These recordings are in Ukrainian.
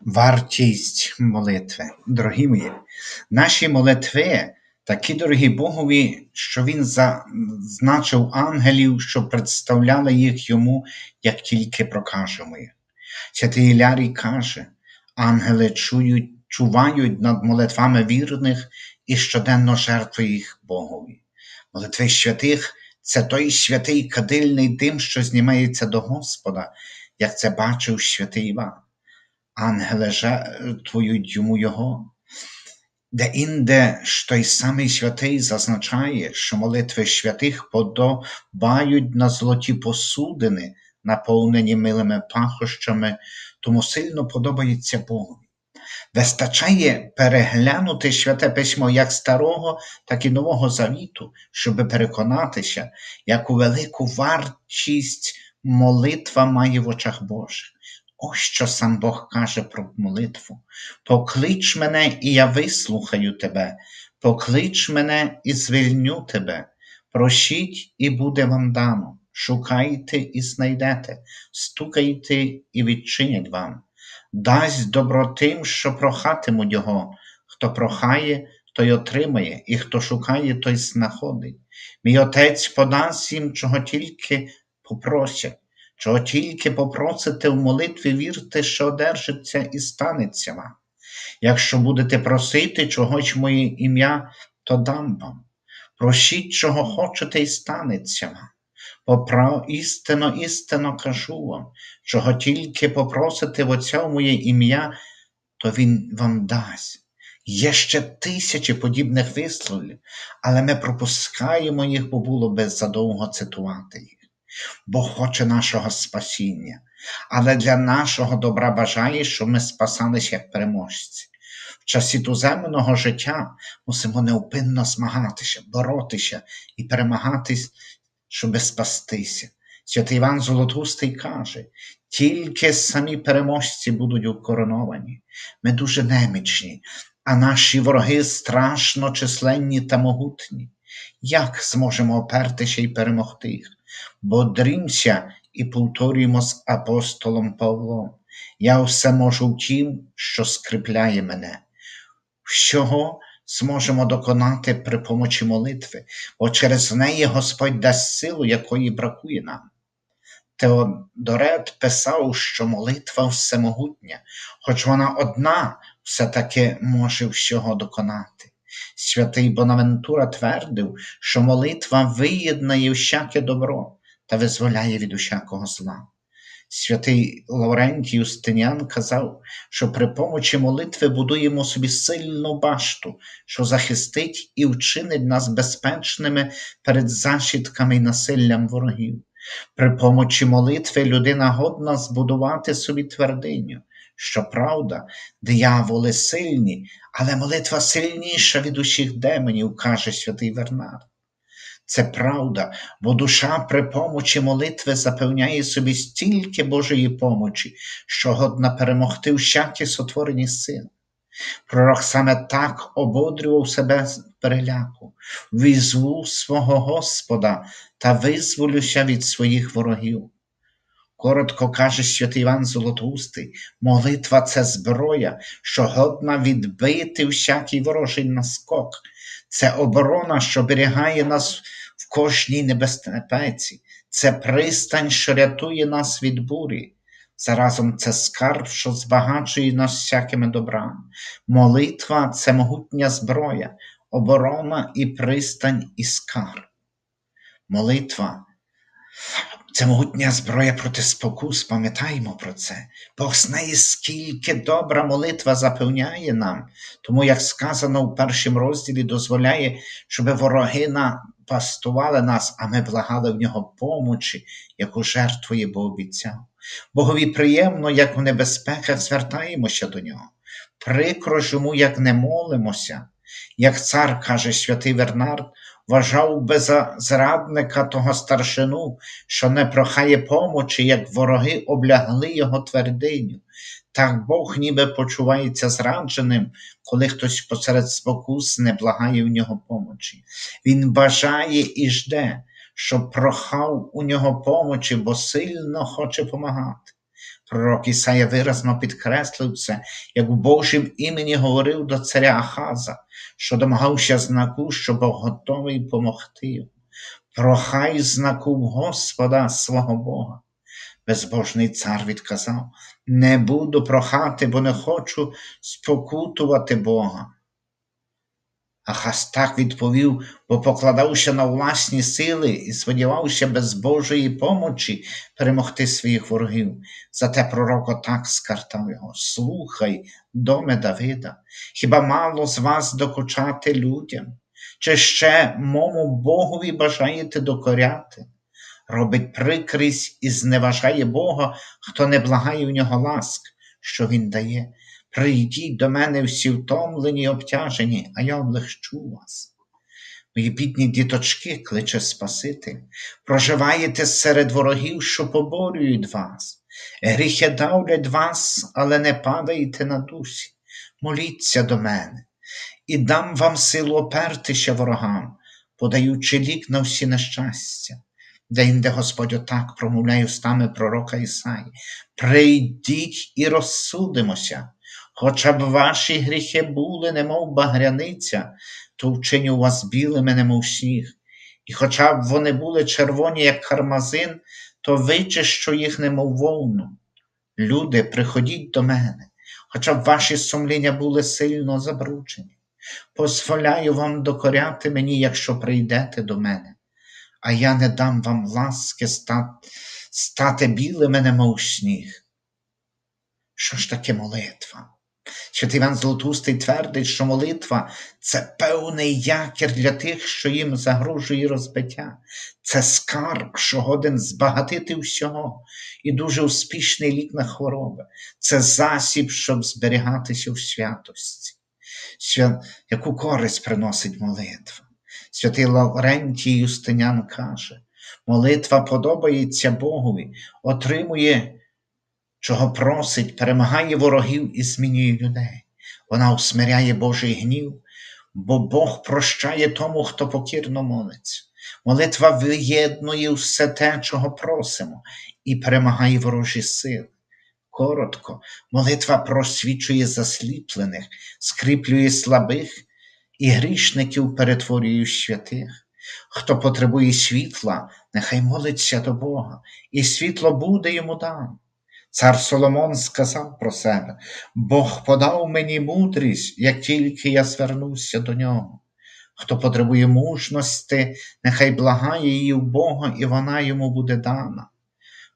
Вартість молитви. Дорогі мої, наші молитви такі дорогі Богові, що Він зазначив ангелів, що представляли їх йому, як тільки прокажемо їх. Святий Ілярій каже: ангели чують, чувають над молитвами вірних і щоденно жертвують їх Богові. Молитви святих це той святий кадильний дим, що знімається до Господа, як це бачив святий Іван ангели жертвують йому його. Де інде ж той самий святий зазначає, що молитви святих подобають на золоті посудини, наповнені милими пахощами, тому сильно подобається Богові. Вистачає переглянути святе письмо як Старого, так і Нового Завіту, щоб переконатися, яку велику вартість молитва має в очах Божих. Ось що сам Бог каже про молитву. Поклич мене, і я вислухаю тебе, поклич мене і звільню тебе, просіть, і буде вам дано, шукайте і знайдете, стукайте і відчинять вам, дасть добро тим, що прохатимуть Його, хто прохає, той отримає, і хто шукає, той знаходить. Мій Отець подасть їм, чого тільки попросять. Чого тільки попросите в молитві, вірте, що одержиться і станеться вам. Якщо будете просити чогось моє ім'я, то дам вам. Просіть, чого хочете, і станеться вам. Бо істинно, істинно кажу вам, чого тільки попросите в Отця моє ім'я, то Він вам дасть. Є ще тисячі подібних висловів, але ми пропускаємо їх, бо було би задовго цитувати їх. Бог хоче нашого спасіння, але для нашого добра бажає, щоб ми спасалися як переможці. В часі туземного життя мусимо неупинно змагатися, боротися і перемагатись, щоб спастися. Святий Іван Золотустий каже, тільки самі переможці будуть укороновані. Ми дуже немічні, а наші вороги страшно численні та могутні. Як зможемо опертися і перемогти їх? Бодрімся і повторюємо з апостолом Павлом. Я все можу в тім, що скріпляє мене. Всього зможемо доконати при помочі молитви, бо через неї Господь дасть силу, якої бракує нам. Теодорет писав, що молитва всемогутня, хоч вона одна все-таки може всього доконати. Святий Бонавентура твердив, що молитва виєднає всяке добро та визволяє від усякого зла. Святий Лаврентій Юстиніан казав, що при помочі молитви будуємо собі сильну башту, що захистить і вчинить нас безпечними перед зашідками і насиллям ворогів. При помочі молитви людина годна збудувати собі твердиню. Щоправда, дияволи сильні, але молитва сильніша від усіх демонів, каже святий Вернар. Це правда, бо душа при помочі молитви запевняє собі стільки Божої помочі, що годна перемогти всякі сотворені сили. Пророк саме так ободрював себе з переляку, візву свого Господа та визволюся від своїх ворогів. Коротко каже святий Іван Золотоустий, молитва це зброя, що годна відбити всякий ворожий наскок, це оборона, що берігає нас в кожній небезпеці, це пристань, що рятує нас від бурі. Заразом це скарб, що збагачує нас всякими добрами. Молитва це могутня зброя, оборона і пристань і скарб. Молитва це могутня зброя проти спокус, пам'ятаємо про це. Бог знає, скільки добра молитва запевняє нам, тому, як сказано в першому розділі, дозволяє, щоб вороги напастували нас, а ми благали в нього помочі, яку жертвує, бо обіцяв. Богові приємно, як в небезпеках звертаємося до нього. Прикро йому, як не молимося, як цар каже святий Вернард, вважав би за зрадника того старшину, що не прохає помочі, як вороги облягли його твердиню. Так Бог ніби почувається зрадженим, коли хтось посеред спокус не благає в нього помочі. Він бажає і жде, щоб прохав у нього помочі, бо сильно хоче помагати. Пророк Ісая виразно підкреслив це, як в Божім імені говорив до царя Ахаза, що домагався знаку, що Бог готовий помогти йому. Прохай знаку Господа свого Бога. Безбожний цар відказав: Не буду прохати, бо не хочу спокутувати Бога. Ахаз так відповів, бо покладався на власні сили і сподівався без Божої помочі перемогти своїх ворогів. Зате пророк отак скартав його: Слухай, доме Давида, хіба мало з вас докучати людям? Чи ще мому Богові бажаєте докоряти? Робить прикрість і зневажає Бога, хто не благає в нього ласк, що Він дає. Прийдіть до мене всі втомлені й обтяжені, а я облегчу вас. Мої бідні діточки кличе Спаситель, проживаєте серед ворогів, що поборюють вас. Гріхи давлять вас, але не падайте на дусі. Моліться до мене і дам вам силу опертися ворогам, подаючи лік на всі нещастя. Де-інде Господь отак промовляє устами пророка Ісаї. Прийдіть і розсудимося. Хоча б ваші гріхи були, немов багряниця, то вчиню вас білими, немов сніг. І хоча б вони були червоні, як кармазин, то вичищу їх, немов вовну. Люди, приходіть до мене, хоча б ваші сумління були сильно забручені. Позволяю вам докоряти мені, якщо прийдете до мене, а я не дам вам ласки стати, білими, немов сніг. Що ж таке молитва? Святий Іван Золотустий твердить, що молитва це певний якір для тих, що їм загрожує розбиття. Це скарб, що годен збагатити всього, і дуже успішний лік на хвороби. Це засіб, щоб зберігатися в святості. Свя... Яку користь приносить молитва? Святий Лаврентій Юстинян каже: молитва подобається Богові, отримує чого просить, перемагає ворогів і змінює людей. Вона усмиряє Божий гнів, бо Бог прощає тому, хто покірно молиться. Молитва виєднує все те, чого просимо, і перемагає ворожі сили. Коротко, молитва просвічує засліплених, скріплює слабих і грішників перетворює святих. Хто потребує світла, нехай молиться до Бога, і світло буде йому дано. Цар Соломон сказав про себе: Бог подав мені мудрість, як тільки я звернувся до нього. Хто потребує мужності, нехай благає її в Бога, і вона йому буде дана.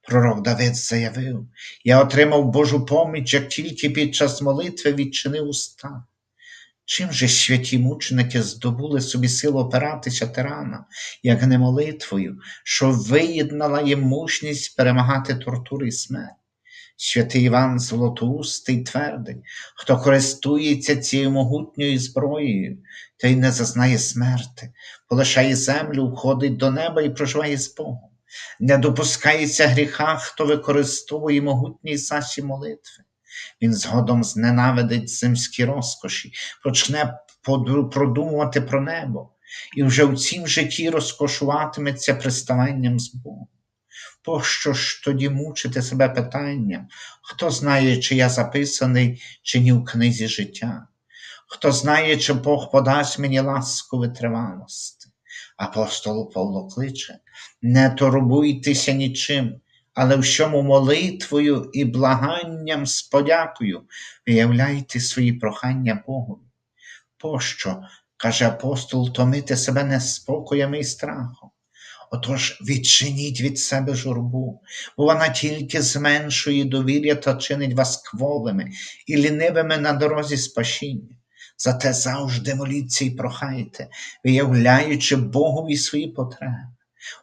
Пророк Давид заявив: Я отримав Божу поміч, як тільки під час молитви відчинив уста. Чим же святі мученики здобули собі силу опиратися тирана, як не молитвою, що виєднала їм мужність перемагати тортури і смерть? Святий Іван Золотоустий твердить, хто користується цією могутньою зброєю, той не зазнає смерти, полишає землю, входить до неба і проживає з Богом. Не допускається гріха, хто використовує могутні саші молитви. Він згодом зненавидить земські розкоші, почне продумувати про небо і вже в цім житті розкошуватиметься приставанням з Богом. Пощо ж тоді мучити себе питанням, хто знає, чи я записаний, чи ні в книзі життя? Хто знає, чи Бог подасть мені ласку витривалості? Апостол Павло кличе, не турбуйтеся нічим, але всьому молитвою і благанням з подякою виявляйте свої прохання Богові. Пощо, каже апостол, томити себе неспокоями і страхом? Отож відчиніть від себе журбу, бо вона тільки зменшує довір'я та чинить вас кволими і лінивими на дорозі спасіння. Зате завжди моліться і прохайте, виявляючи Богові свої потреби.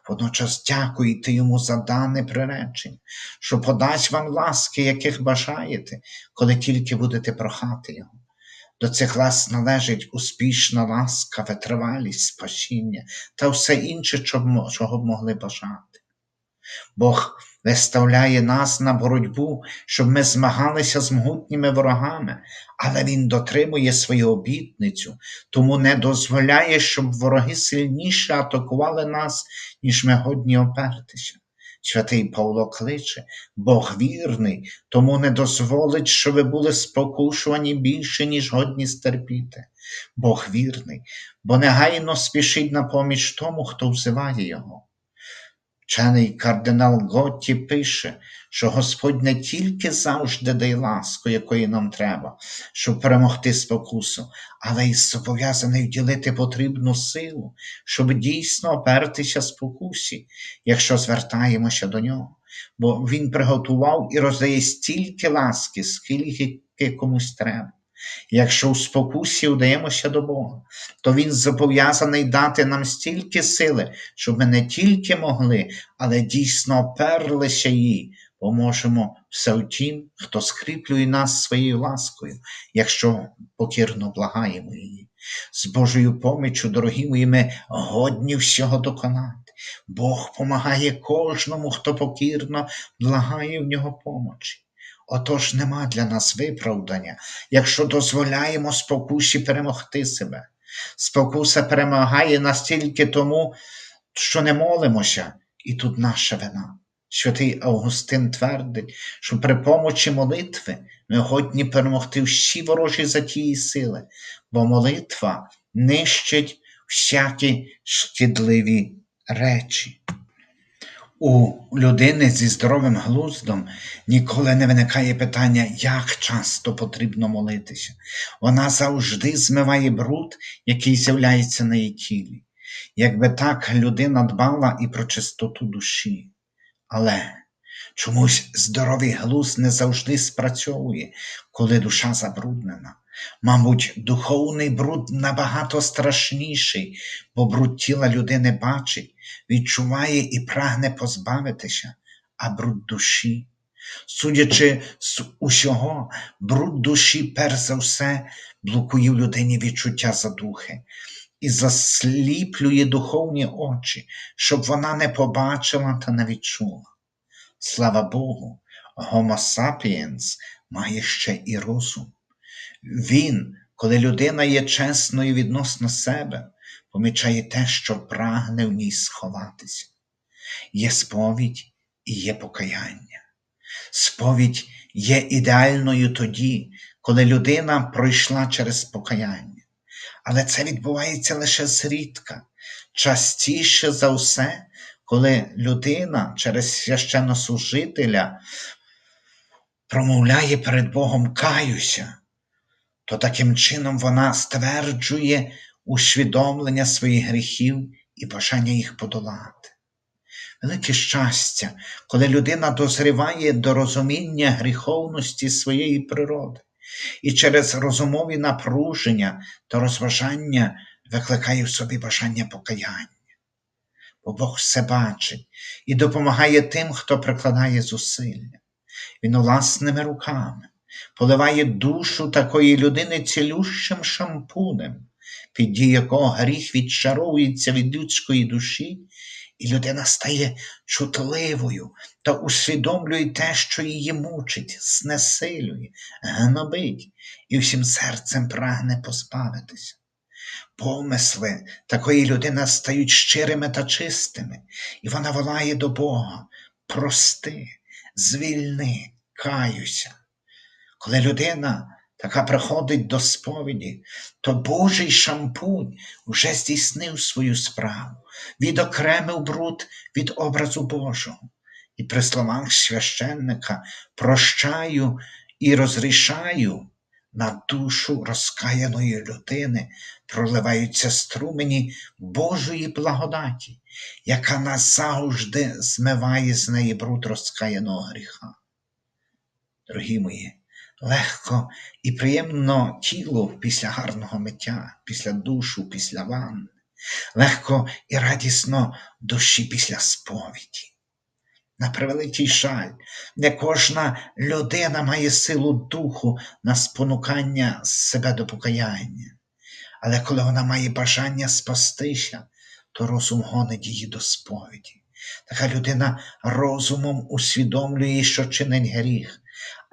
Водночас дякуйте йому за дане приречення, що подасть вам ласки, яких бажаєте, коли тільки будете прохати Його. До цих лас належить успішна ласка, витривалість, спасіння та все інше, чого б могли бажати. Бог виставляє нас на боротьбу, щоб ми змагалися з могутніми ворогами, але Він дотримує свою обітницю, тому не дозволяє, щоб вороги сильніше атакували нас, ніж ми годні опертися. Святий Павло кличе, Бог вірний, тому не дозволить, що ви були спокушувані більше, ніж годні стерпіти. Бог вірний, бо негайно спішить на поміч тому, хто взиває Його. Вчений кардинал Готті пише, що Господь не тільки завжди дає ласку, якої нам треба, щоб перемогти спокусу, але й зобов'язаний вділити потрібну силу, щоб дійсно опертися спокусі, якщо звертаємося до нього. Бо Він приготував і роздає стільки ласки, скільки комусь треба. Якщо у спокусі вдаємося до Бога, то Він зобов'язаний дати нам стільки сили, щоб ми не тільки могли, але дійсно оперлися їй, бо можемо все в тім, хто скріплює нас своєю ласкою, якщо покірно благаємо її. З Божою поміччю, дорогі мої, ми годні всього доконати. Бог помагає кожному, хто покірно благає в нього помочі. Отож нема для нас виправдання, якщо дозволяємо спокусі перемогти себе. Спокуса перемагає нас тільки тому, що не молимося, і тут наша вина. Святий Августин твердить, що при помочі молитви ми годні перемогти всі ворожі затії сили, бо молитва нищить всякі шкідливі речі. У людини зі здоровим глуздом ніколи не виникає питання, як часто потрібно молитися. Вона завжди змиває бруд, який з'являється на її тілі. Якби так людина дбала і про чистоту душі. Але чомусь здоровий глузд не завжди спрацьовує, коли душа забруднена. Мабуть, духовний бруд набагато страшніший, бо бруд тіла людини бачить, відчуває і прагне позбавитися, а бруд душі. Судячи з усього, бруд душі, перш за все, блокує в людині відчуття задухи і засліплює духовні очі, щоб вона не побачила та не відчула. Слава Богу, Homo sapiens має ще і розум. Він, коли людина є чесною відносно себе, помічає те, що прагне в ній сховатися. Є сповідь і є покаяння. Сповідь є ідеальною тоді, коли людина пройшла через покаяння. Але це відбувається лише зрідка, частіше за все, коли людина через священнослужителя промовляє перед Богом каюся то таким чином вона стверджує усвідомлення своїх гріхів і бажання їх подолати. Велике щастя, коли людина дозріває до розуміння гріховності своєї природи і через розумові напруження та розважання викликає в собі бажання покаяння. Бо Бог все бачить і допомагає тим, хто прикладає зусилля. Він власними руками поливає душу такої людини цілющим шампунем, під дією якого гріх відчаровується від людської душі, і людина стає чутливою та усвідомлює те, що її мучить, знесилює, гнобить і всім серцем прагне позбавитися. Помисли такої людини стають щирими та чистими, і вона волає до Бога прости, звільни, каюся. Коли людина така приходить до сповіді, то Божий шампунь вже здійснив свою справу, відокремив бруд від образу Божого. І при словах священника прощаю і розрішаю на душу розкаяної людини проливаються струмені Божої благодаті, яка назавжди змиває з неї бруд розкаяного гріха. Дорогі мої, легко і приємно тіло після гарного миття, після душу, після ванни, легко і радісно душі після сповіді. На превеликий жаль, не кожна людина має силу духу на спонукання себе до покаяння, але коли вона має бажання спастися, то розум гонить її до сповіді. Така людина розумом усвідомлює, що чинить гріх,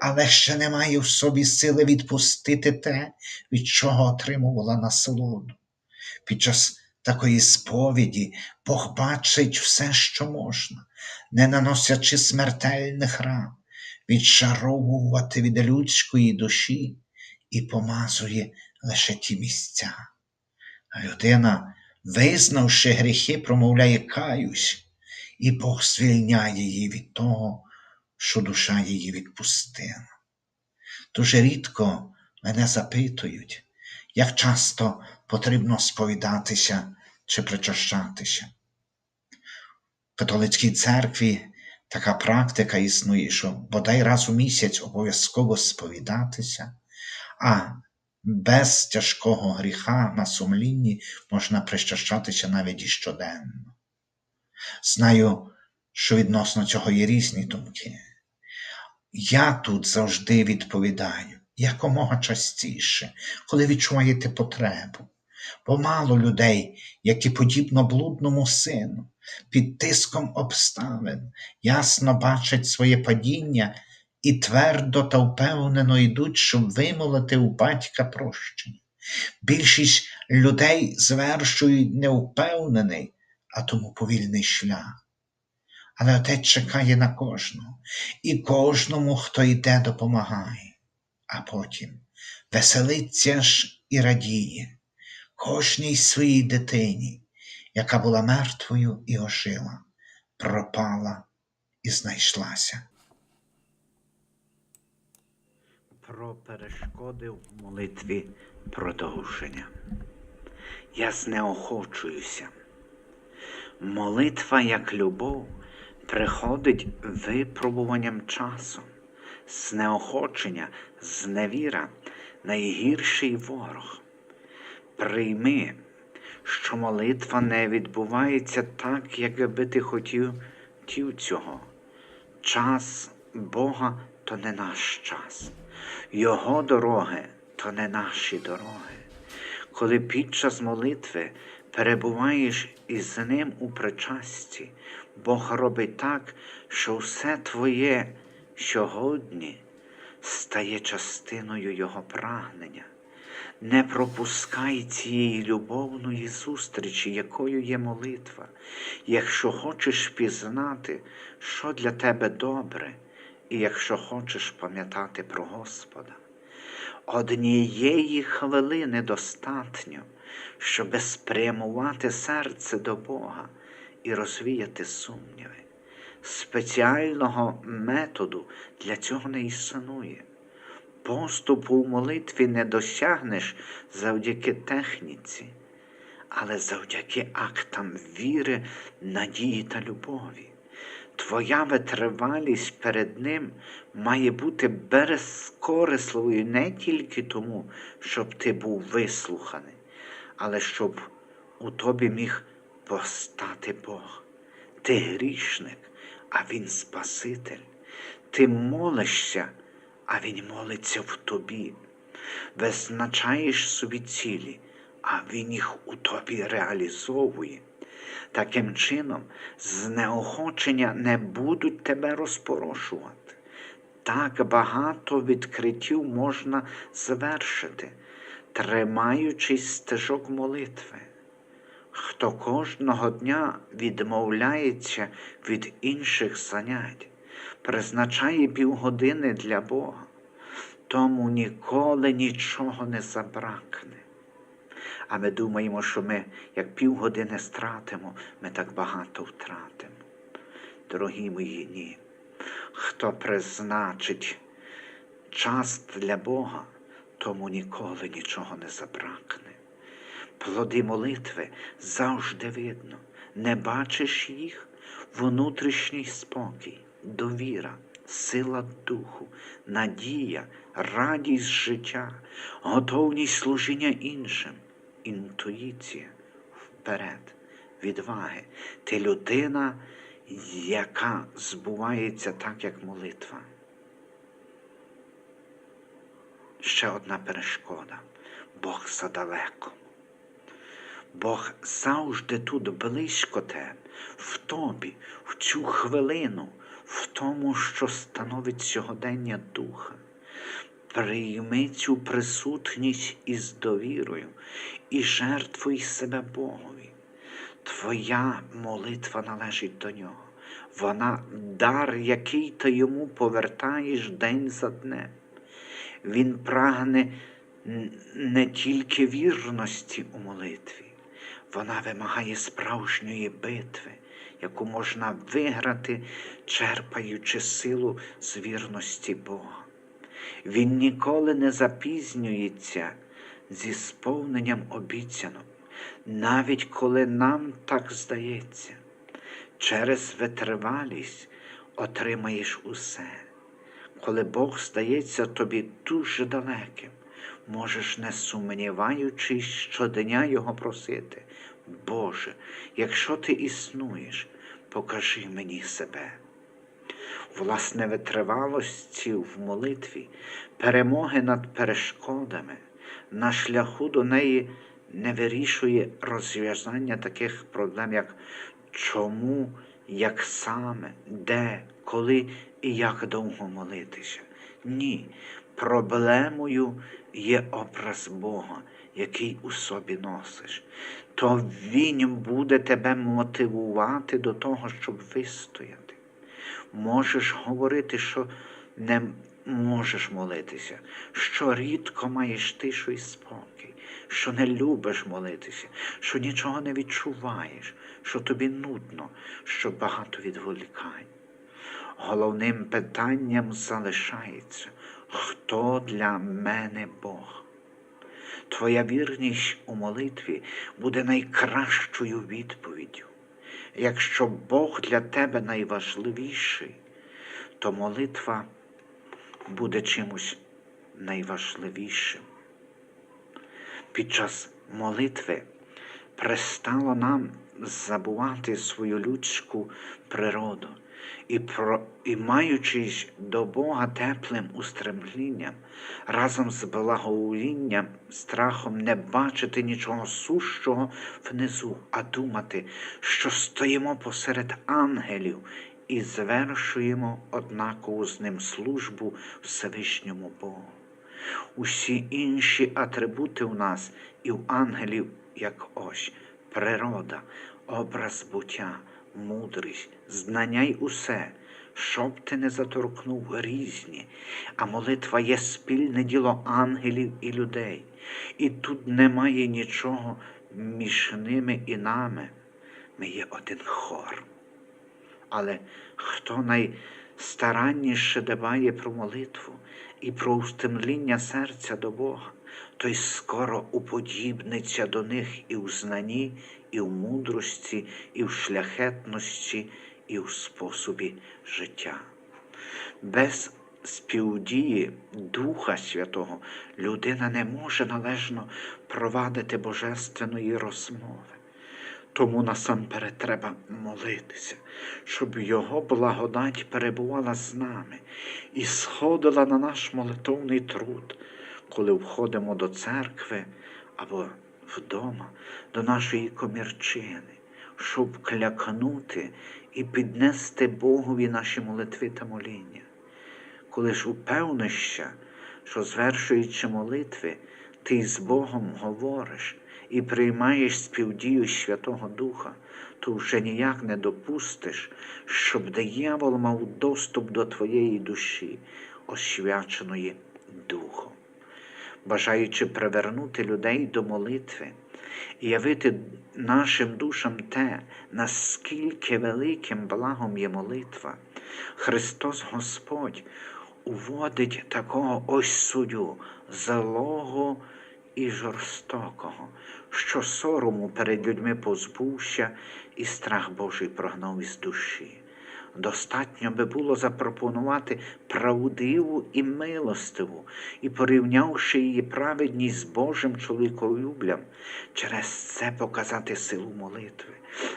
але ще не має в собі сили відпустити те, від чого отримувала насолоду. Під час такої сповіді Бог бачить все, що можна, не наносячи смертельних ран, відшаровувати від людської душі і помазує лише ті місця. Людина, визнавши гріхи, промовляє каюсь, і Бог звільняє її від того, що душа її відпустила. Дуже рідко мене запитують, як часто потрібно сповідатися чи причащатися. В католицькій церкві така практика існує, що бодай раз у місяць обов'язково сповідатися, а без тяжкого гріха на сумлінні можна причащатися навіть і щоденно. Знаю, що відносно цього є різні думки. Я тут завжди відповідаю якомога частіше, коли відчуваєте потребу, бо мало людей, які подібно блудному сину, під тиском обставин, ясно бачать своє падіння і твердо та впевнено йдуть, щоб вимолити у батька прощення. Більшість людей звершують невпевнений, а тому повільний шлях. Але отець чекає на кожного, і кожному, хто йде, допомагає, а потім веселиться ж і радіє кожній своїй дитині, яка була мертвою і ожила, пропала і знайшлася. Про перешкоди в молитві продовження. Я знеохочуюся. Молитва як любов приходить випробуванням часу, знеохочення, зневіра, найгірший ворог. Прийми, що молитва не відбувається так, як би ти хотів хотів цього. Час Бога то не наш час, Його дороги то не наші дороги. Коли під час молитви перебуваєш із ним у причасті, Бог робить так, що все твоє сьогодні стає частиною Його прагнення. Не пропускай цієї любовної зустрічі, якою є молитва, якщо хочеш пізнати, що для тебе добре, і якщо хочеш пам'ятати про Господа. Однієї хвилини достатньо, щоб спрямувати серце до Бога і розвіяти сумніви. Спеціального методу для цього не існує. Поступу у молитві не досягнеш завдяки техніці, але завдяки актам віри, надії та любові. Твоя витривалість перед Ним має бути безкорисливою не тільки тому, щоб ти був вислуханий, але щоб у тобі міг постати Бог. Ти грішник, а Він Спаситель. Ти молишся, а Він молиться в тобі. Визначаєш собі цілі, а Він їх у тобі реалізовує. Таким чином, знеохочення не будуть тебе розпорошувати. Так багато відкриттів можна звершити, тримаючись стежок молитви. Хто кожного дня відмовляється від інших занять, призначає півгодини для Бога, тому ніколи нічого не забракне. А ми думаємо, що ми як півгодини стратимо, ми так багато втратимо. Дорогі мої, ні. Хто призначить час для Бога, тому ніколи нічого не забракне. Плоди молитви завжди видно, не бачиш їх, внутрішній спокій, довіра, сила духу, надія, радість життя, готовність служіння іншим інтуїція, вперед, відваги. Ти людина, яка збувається так, як молитва. Ще одна перешкода. Бог задалеко. Бог завжди тут близько тебе, в тобі, в цю хвилину, в тому, що становить сьогодення духа. Прийми цю присутність із довірою і жертвуй себе Богові. Твоя молитва належить до нього. Вона дар, який ти йому повертаєш день за днем. Він прагне не тільки вірності у молитві, вона вимагає справжньої битви, яку можна виграти, черпаючи силу з вірності Бога. Він ніколи не запізнюється зі сповненням обіцянок, навіть коли нам так здається. Через витривалість отримаєш усе. Коли Бог здається тобі дуже далеким, можеш, не сумніваючись, щодня Його просити. Боже, якщо ти існуєш, покажи мені себе. Власне, витривалості в молитві, перемоги над перешкодами, на шляху до неї не вирішує розв'язання таких проблем, як чому, як саме, де, коли і як довго молитися. Ні, проблемою є образ Бога, який у собі носиш. То Він буде тебе мотивувати до того, щоб вистояти. Можеш говорити, що не можеш молитися, що рідко маєш тишу і спокій, що не любиш молитися, що нічого не відчуваєш, що тобі нудно, що багато відволікань. Головним питанням залишається, хто для мене Бог. Твоя вірність у молитві буде найкращою відповіддю. Якщо Бог для тебе найважливіший, то молитва буде чимось найважливішим. Під час молитви пристало нам забувати свою людську природу і, про, і маючись до Бога теплим устремлінням, разом з благоволінням, страхом не бачити нічого сущого внизу, а думати, що стоїмо посеред ангелів і звершуємо однакову з ним службу Всевишньому Богу. Усі інші атрибути у нас і в ангелів, як ось, природа, образ буття, мудрість, знання й усе, щоб ти не заторкнув різні, а молитва є спільне діло ангелів і людей, і тут немає нічого між ними і нами. Ми є один хор. Але хто найстаранніше дбає про молитву і про устемління серця до Бога, той скоро уподібниться до них і в знанні, і в мудрості, і в шляхетності, і в способі життя. Без співдії Духа Святого людина не може належно провадити божественної розмови. Тому насамперед треба молитися, щоб Його благодать перебувала з нами і сходила на наш молитовний труд, коли входимо до церкви або вдома, до нашої комірчини, щоб клякнути і піднести Богові наші молитви та моління. Коли ж упевнишся, що звершуючи молитви, ти з Богом говориш і приймаєш співдію Святого Духа, то вже ніяк не допустиш, щоб диявол мав доступ до твоєї душі, освяченої Духом. Бажаючи привернути людей до молитви і явити нашим душам те, наскільки великим благом є молитва, Христос Господь уводить такого ось суддю злого і жорстокого, що сорому перед людьми позбувся і страх Божий прогнав із душі. Достатньо би було запропонувати правдиву і милостиву, і порівнявши її праведність з Божим чоловіколюблям, через це показати силу молитви.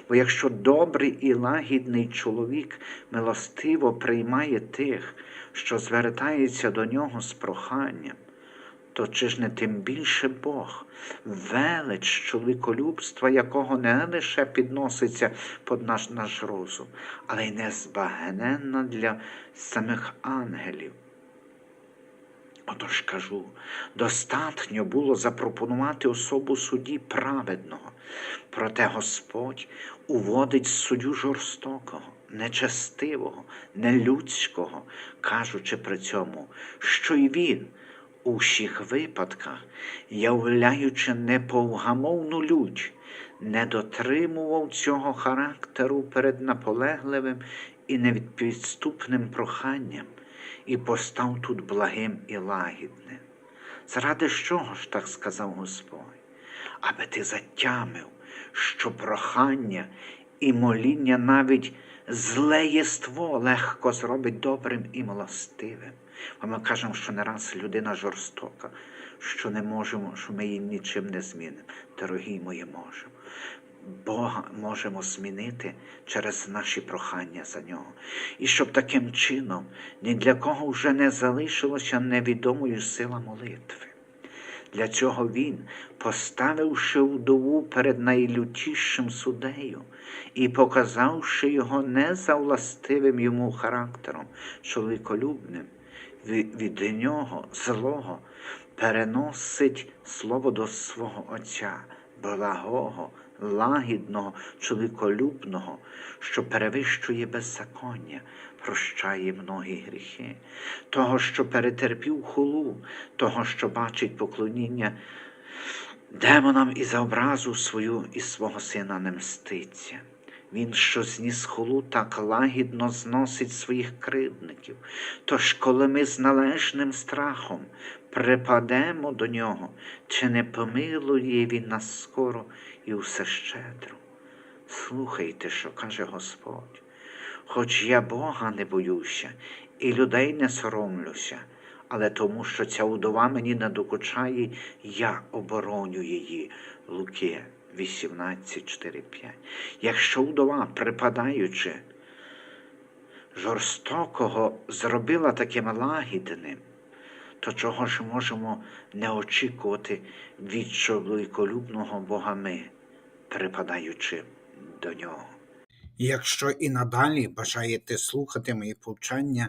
Бо якщо добрий і лагідний чоловік милостиво приймає тих, що звертається до нього з проханням, то чи ж не тим більше Бог, велич чоловіколюбства, якого не лише підноситься під наш, наш розум, але й незбагненна для самих ангелів. Отож кажу, достатньо було запропонувати особу судді праведного, проте Господь уводить суддю жорстокого, нечестивого, нелюдського, кажучи при цьому, що й він у всіх випадках, являючи неповгамовну лють, не дотримував цього характеру перед наполегливим і невідпідступним проханням і постав тут благим і лагідним. Заради чого ж так сказав Господь? Аби ти затямив, що прохання і моління навіть зле єство легко зробить добрим і милостивим. Бо ми кажемо, що не раз людина жорстока, що не можемо, що ми її нічим не змінимо. Дорогі мої, можемо. Бога можемо змінити через наші прохання за нього. І щоб таким чином ні для кого вже не залишилося невідомою сила молитви. Для цього він, поставивши вдову перед найлютішим судею і показавши його не за властивим йому характером, чоловіколюбним, ві- від нього злого переносить слово до свого Отця, благого, лагідного, чоловіколюбного, що перевищує беззаконня, прощає многі гріхи, того, що перетерпів хулу, того, що бачить поклоніння демонам і за образу свою і свого сина не мститься. Він, що зніс хулу, так лагідно зносить своїх кривдників. Тож, коли ми з належним страхом припадемо до нього, чи не помилує він нас скоро і усе щедро? Слухайте, що каже Господь. Хоч я Бога не боюся і людей не соромлюся, але тому, що ця удова мені не докучає, я обороню її. Луки 18, 4, 5. Якщо удова, припадаючи, жорстокого зробила таким лагідним, то чого ж можемо не очікувати від чоловіколюбного Бога ми, припадаючи до нього? Якщо і надалі бажаєте слухати мої повчання,